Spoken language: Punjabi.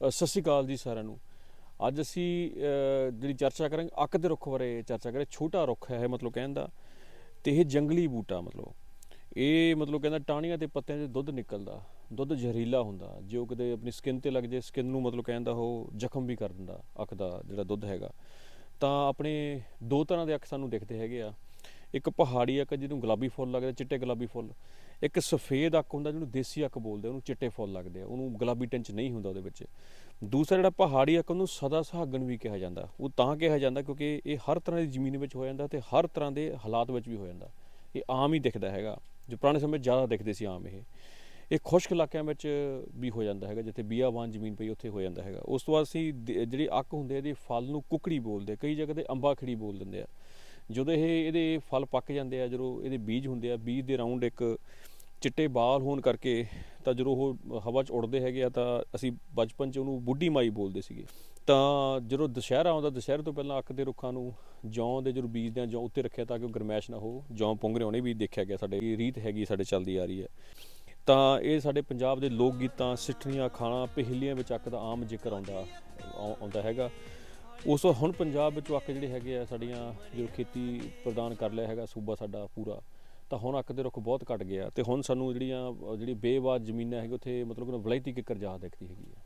ਸਤਿ ਸ਼੍ਰੀ ਅਕਾਲ ਜੀ ਸਾਰਿਆਂ ਨੂੰ। ਅੱਜ ਅਸੀਂ ਜਿਹੜੀ ਚਰਚਾ ਕਰਾਂਗੇ, ਅੱਕ ਦੇ ਰੁੱਖ ਬਾਰੇ ਚਰਚਾ ਕਰਾਂਗੇ, ਛੋਟਾ ਰੁੱਖ ਹੈ ਮਤਲਬ ਕਹਿੰਦਾ ਤੇ ਇਹ ਜੰਗਲੀ ਬੂਟਾ ਮਤਲਬ। ਇਹ ਮਤਲਬ ਕਹਿੰਦਾ ਟਾਹਣੀਆਂ ਤੇ ਪੱਤਿਆਂ 'ਚ ਦੁੱਧ ਨਿਕਲਦਾ, ਦੁੱਧ ਜ਼ਹਿਰੀਲਾ ਹੁੰਦਾ, ਜੋ ਕਿਤੇ ਆਪਣੀ ਸਕਿਨ ਤੇ ਲੱਗ ਜੇ ਸਕਿਨ ਨੂੰ ਮਤਲਬ ਕਹਿੰਦਾ ਉਹ ਜ਼ਖਮ ਵੀ ਕਰ ਦਿੰਦਾ ਅੱਖ ਦਾ ਜਿਹੜਾ ਦੁੱਧ ਹੈਗਾ। ਤਾਂ ਆਪਣੇ ਦੋ ਤਰ੍ਹਾਂ ਦੇ ਅੱਖ ਸਾਨੂੰ ਦਿਖਦੇ ਹੈਗੇ ਆ। ਇੱਕ ਪਹਾੜੀ ਅੱਕ ਜਿਹਨੂੰ ਗੁਲਾਬੀ ਫੁੱਲ ਲੱਗਦੇ, ਚਿੱਟੇ ਗੁਲਾਬੀ ਫੁੱਲ। ਇੱਕ ਸਫੇਦ ਅੱਖ ਹੁੰਦਾ ਜਿਹਨੂੰ ਦੇਸੀ ਅੱਕ ਬੋਲਦੇ ਉਹਨੂੰ ਚਿੱਟੇ ਫੁੱਲ ਲੱਗਦੇ ਆ। ਉਹਨੂੰ ਗੁਲਾਬੀ ਟਿੰਚ ਨਹੀਂ ਹੁੰਦਾ ਉਹਦੇ ਵਿੱਚ। ਦੂਸਰਾ ਜਿਹੜਾ ਪਹਾੜੀ ਅੱਖ ਉਹਨੂੰ ਸਦਾ ਸੁਹਾਗਣ ਵੀ ਕਿਹਾ ਜਾਂਦਾ। ਉਹ ਤਾਂ ਕਿਹਾ ਜਾਂਦਾ ਕਿਉਂਕਿ ਇਹ ਹਰ ਤਰ੍ਹਾਂ ਦੀ ਜ਼ਮੀਨ ਵਿੱਚ ਹੋ ਜਾਂਦਾ ਤੇ ਹਰ ਤਰ੍ਹਾਂ ਦੇ ਹਾਲਾਤ ਵਿੱਚ ਵੀ ਹੋ ਜਾਂਦਾ। ਇਹ ਆਮ ਹੀ ਦਿਖਦਾ ਹੈਗਾ। ਜੋ ਪੁਰਾਣੇ ਸਮੇਂ ਜ਼ਿਆਦਾ ਦਿਖਦੇ ਸੀ ਆਮ ਇਹ। ਇਹ ਖੁਸ਼ਕ ਇਲਾਕਿਆਂ ਵਿੱਚ ਵੀ ਹੋ ਜਾਂਦਾ ਹੈਗਾ, ਜਿੱਥੇ ਬੀਆਵਾਨ ਜ਼ਮੀਨ ਪਈ ਉੱਥੇ ਹੋ ਜਾਂਦਾ ਹੈਗਾ। ਉਸ ਤੋਂ ਬਾਅਦ ਅਸੀਂ ਦ- ਜਿਹੜੀ ਅੱਕ ਹੁੰਦੇ ਇਹਦੇ ਫਲ ਨੂੰ ਕੁਕੜੀ ਬੋਲਦੇ ਕਈ ਜਗ੍ਹਾ ਤੇ ਅੰਬਾਖੜੀ ਬੋਲ ਦਿੰਦੇ ਆ। ਜਦੋਂ ਇਹ ਇਹਦੇ ਫਲ ਪੱਕ ਜਾਂਦੇ ਆ, ਜਦੋਂ ਇਹਦੇ ਬੀਜ ਹੁੰਦੇ ਆ, ਬੀਜ ਦੇ ਰਾਉਂਡ ਇੱਕ ਚਿੱਟੇ ਬਾਲ ਹੋਣ ਕਰਕੇ ਤਾਂ ਜਦੋਂ ਉਹ ਹਵਾ 'ਚ ਉੱਡਦੇ ਹੈਗੇ ਆ ਤਾਂ ਅਸੀਂ ਬਚਪਨ 'ਚ ਉਹਨੂੰ ਬੁੱਢੀ ਮਾਈ ਬੋਲਦੇ ਸੀਗੇ। ਤਾਂ ਜਦੋਂ ਦੁਸ਼ਹਿਰਾ ਆਉਂਦਾ, ਦੁਸ਼ਹਿਰੇ ਤੋਂ ਪਹਿਲਾਂ ਅੱਕ ਦੇ ਰੁੱਖਾਂ ਨੂੰ ਜੌਂ ਦੇ ਜਦੋਂ ਬੀਜਦੇ ਆ ਜੌਂ ਉੱਤੇ ਰੱਖਿਆ ਤਾਂ ਕਿ ਉਹ ਗਰਮੈਸ਼ ਨਾ ਹੋ, ਜੌਂ ਪੁੰਗਰੇ ਉਹਨੇ ਵੀ ਦੇਖਿਆ ਗਿਆ ਸਾਡੇ, ਇਹ ਰੀਤ ਹੈਗੀ ਸਾਡੇ ਚੱਲਦੀ ਆ ਰਹੀ ਹੈ। ਤਾਂ ਇਹ ਸਾਡੇ ਪੰਜਾਬ ਦੇ ਲੋਕ ਗੀਤਾਂ, ਸਿੱਠਣੀਆਂ, ਖਾਣਾ, ਪਹਿਲੀਆਂ ਵਿੱਚ ਅੱਕ ਦਾ ਆਮ ਜ਼ਿਕਰ ਆਉਂਦਾ, ਆਉ- ਆਉਂਦਾ ਹੈਗਾ। ਉਸ ਤੋਂ ਹੁਣ ਪੰਜਾਬ ਵਿੱਚ ਅੱਕ ਜਿਹੜੇ ਹੈਗੇ ਆ, ਸਾਡੀਆਂ ਜੋ ਖੇਤੀ ਪ੍ਰਦਾਨ ਕਰ ਲਿਆ ਹੈਗਾ, ਸੂਬਾ ਸਾਡਾ ਪੂਰਾ, ਤਾਂ ਹੁਣ ਅੱਕ ਦੇ ਰੁੱਖ ਬਹੁਤ ਘਟ ਗਿਆ ਤੇ ਹੁਣ ਸਾਨੂੰ ਜਿਹੜੀਆਂ, ਜਿਹੜੀ ਬੇਵਾਜ਼ ਜ਼ਮੀਨਾਂ ਹੈਗੀ ਉੱਥੇ ਮਤਲਬ ਕਿ ਵਲਾਇਤੀ ਕਿੱਕਰ ਜ਼ਿਆਦਾ ਦਿਖਦੀ ਹੈਗੀ ਆ।